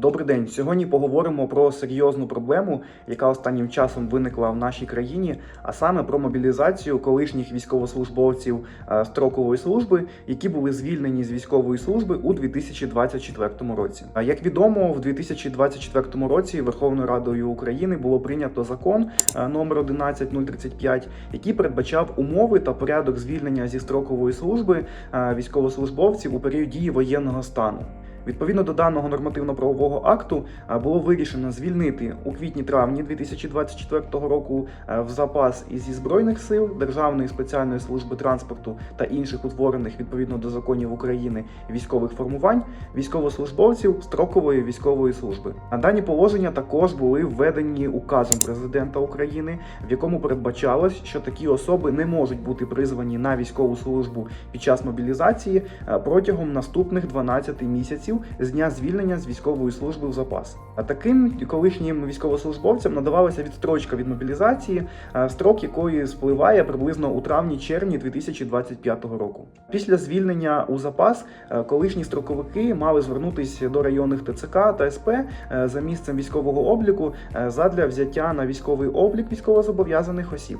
Добрий день. Сьогодні поговоримо про серйозну проблему, яка останнім часом виникла в нашій країні, а саме про мобілізацію колишніх військовослужбовців е, строкової служби, які були звільнені з військової служби у 2024 році. Як відомо, в 2024 році Верховною Радою України було прийнято закон е, номер 11035, який передбачав умови та порядок звільнення зі строкової служби е, військовослужбовців у період дії воєнного стану. Відповідно до даного нормативно-правового акту було вирішено звільнити у квітні-травні 2024 року в запас із зі збройних сил Державної спеціальної служби транспорту та інших утворених відповідно до законів України військових формувань військовослужбовців строкової військової служби. А дані положення також були введені указом президента України, в якому передбачалось, що такі особи не можуть бути призвані на військову службу під час мобілізації протягом наступних 12 місяців з дня звільнення з військової служби в запас. А таким колишнім військовослужбовцям надавалася відстрочка від мобілізації, строк якої спливає приблизно у травні-червні 2025 року. Після звільнення у запас е, колишні строковики мали звернутися до районних ТЦК та СП е, за місцем військового обліку е, задля взяття на військовий облік військовозобов'язаних осіб.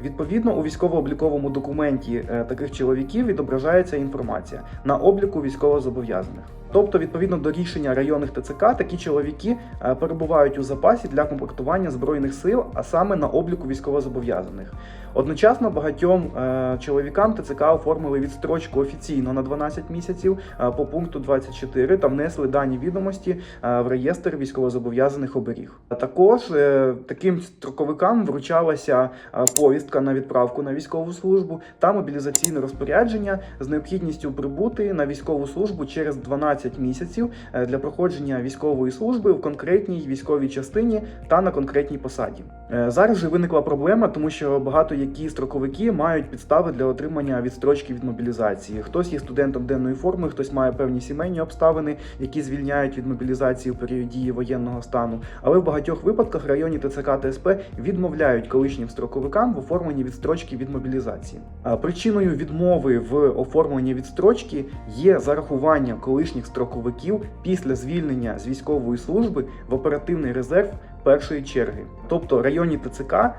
Відповідно, у військово-обліковому документі е, таких чоловіків відображається інформація на обліку військовозобов'язаних. Тобто, відповідно до рішення районних ТЦК, такі чоловіки е, перебувають у запасі для комплектування збройних сил, а саме на обліку військовозобов'язаних. Одночасно багатьом е, чоловікам ТЦК оформили відстрочку офіційно на 12 місяців е, по пункту 24 та внесли дані відомості е, в реєстр військовозобов'язаних оберіг. Також таким строковикам вручалася повістка на відправку на військову службу та мобілізаційне розпорядження з необхідністю прибути на військову службу через 12 місяців для проходження військової служби в конкретній військовій частині та на конкретній посаді. Е, Зараз же виникла проблема, тому що багато які строковики мають підстави для отримання відстрочки від мобілізації. Хтось є студентом денної форми, хтось має певні сімейні обставини, які звільняють від мобілізації в період дії воєнного стану. Але в багатьох випадках районні ТЦК та СП відмовляють колишнім строковикам в оформленні відстрочки від мобілізації. Причиною відмови в оформленні відстрочки є зарахування колишніх строковиків після звільнення з військової служби в оперативний резерв першої черги. Тобто районні ТЦК е,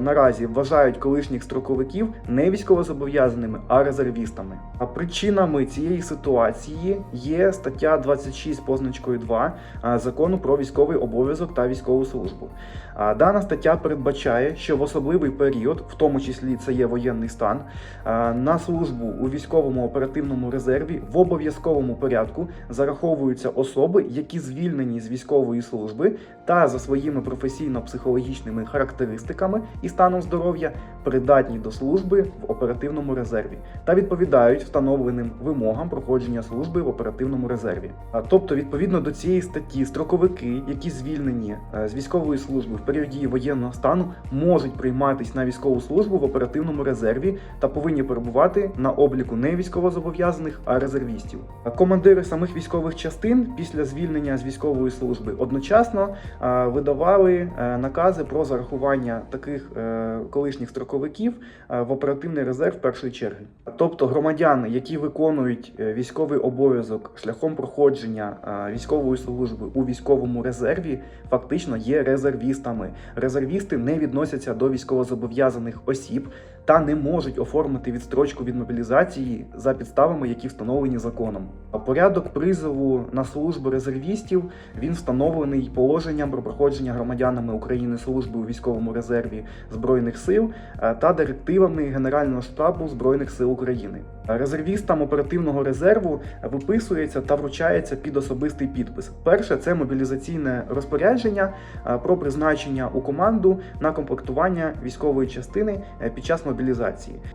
наразі вважають колишніх строковиків не військовозобов'язаними, а резервістами. А причинами цієї ситуації є стаття 26 позначкою 2 е, закону про військовий обов'язок та військову службу. Дана стаття передбачає, що в особливий період, в тому числі це є воєнний стан, е, на службу у військовому оперативному резерві в обов'язковому порядку зараховуються особи, які звільнені з військової служби та за своїми професійно-психологічними характеристиками і станом здоров'я придатні до служби в оперативному резерві та відповідають встановленим вимогам проходження служби в оперативному резерві. Тобто, відповідно до цієї статті, строковики, які звільнені е, з військової служби в період дії воєнного стану, можуть прийматись на військову службу в оперативному резерві та повинні перебувати на обліку не військовозобов'язаних, а резервістів. Командири самих військових частин після звільнення з військової служби одночасно е, видавали е, накази про зарахування таких е, колишніх строковиків е, в оперативний резерв першої черги. Тобто громадяни, які виконують військовий обов'язок шляхом проходження військової служби у військовому резерві, фактично є резервістами. Резервісти не відносяться до військовозобов'язаних осіб та не можуть оформити відстрочку від мобілізації за підставами, які встановлені законом. Порядок призову на службу резервістів він встановлений положенням про проходження громадянами України служби у військовому резерві збройних сил е, та директивами Генерального штабу збройних сил України. Резервістам оперативного резерву виписується та вручається під особистий підпис. Перше це мобілізаційне розпорядження е, про призначення у команду на комплектування військової частини е, під час мобілізації,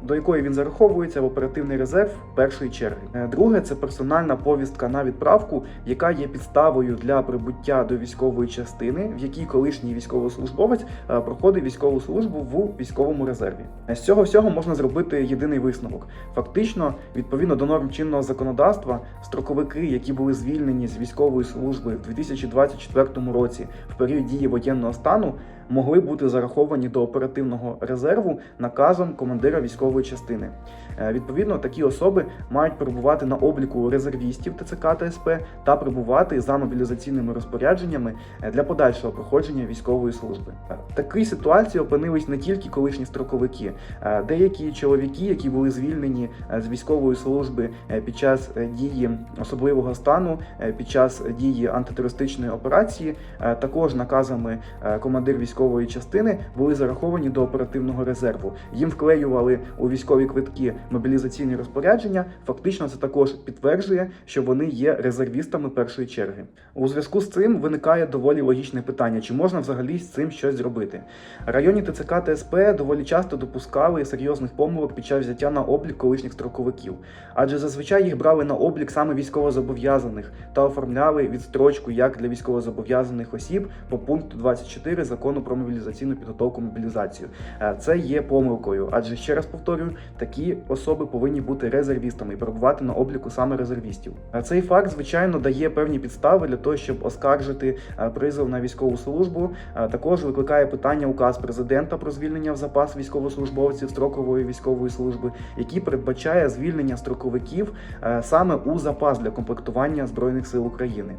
до якої він зараховується в оперативний резерв першої черги. Е, Друге це персональна повістка на відправку, яка є підставою для прибуття до військової частини, в якій колишній військовослужбовець е, проходить військову службу в військовому резерві. Е, З цього всього можна зробити єдиний висновок. Фактично, відповідно до норм чинного законодавства, строковики, які були звільнені з військової служби в 2024 році в період дії воєнного стану, могли бути зараховані до оперативного резерву наказом командира військової частини. Е, Відповідно, такі особи мають перебувати на обліку резервістів ТЦК та СП та перебувати за мобілізаційними розпорядженнями е, для подальшого проходження військової служби. Е, В такій ситуації опинились не тільки колишні строковики, деякі чоловіки, які були звільнені з військової служби під час дії особливого стану, під час дії антитерористичної операції, також наказами командир військової частини були зараховані до оперативного резерву. Їм вклеювали у військові квитки мобілізаційні розпорядження. Фактично, це також підтверджує, що вони є резервістами першої черги. У зв'язку з цим виникає доволі логічне питання: чи можна взагалі з цим щось зробити? Районні ТЦК та СП доволі часто допускали серйозних помилок під час взяття на облік колишніх строковиків, адже зазвичай їх брали на облік саме військовозобов'язаних та оформляли відстрочку як для військовозобов'язаних осіб по пункту 24 закону про мобілізаційну підготовку мобілізацію. Е, Це є помилкою, адже ще раз повторюю, такі особи повинні бути резервістами і перебувати на обліку саме резервістів. Е, Цей факт, звичайно, дає певні підстави для того, щоб оскаржити е, призов на військову службу. Також викликає питання указ президента про звільнення в запас військовослужбовців строкової військової служби, який передбачає звільнення строковиків саме у запас для комплектування збройних сил України.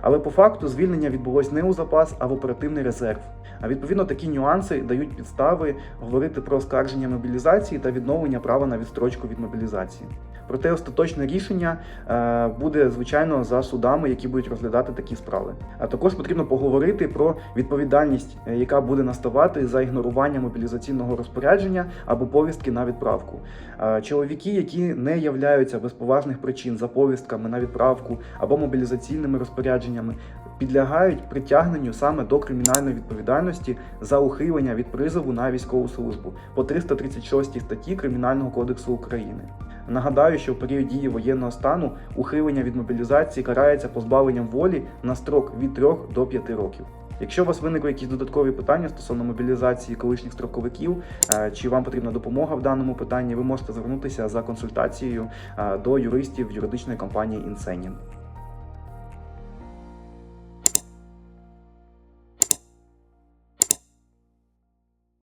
Але по факту звільнення відбулось не у запас, а в оперативний резерв. А відповідно такі нюанси дають підстави говорити про оскарження мобілізації та відновлення права на відстрочку від мобілізації. Проте остаточне рішення е, буде звичайно за судами, які будуть розглядати такі справи. А також потрібно поговорити про відповідальність, е, яка буде наставати за ігнорування мобілізаційного розпорядження або повістки на відправку. Е, Чоловіки, які не являються без поважних причин за повістками на відправку або мобілізаційними розпорядженнями, підлягають притягненню саме до кримінальної відповідальності за ухилення від призову на військову службу по 336 статті Кримінального кодексу України. Нагадаю, що в період дії воєнного стану ухилення від мобілізації карається позбавленням волі на строк від 3 до 5 років. Якщо у вас виникли якісь додаткові питання стосовно мобілізації колишніх строковиків, е, чи вам потрібна допомога в даному питанні, ви можете звернутися за консультацією е, до юристів юридичної компанії Інсенін.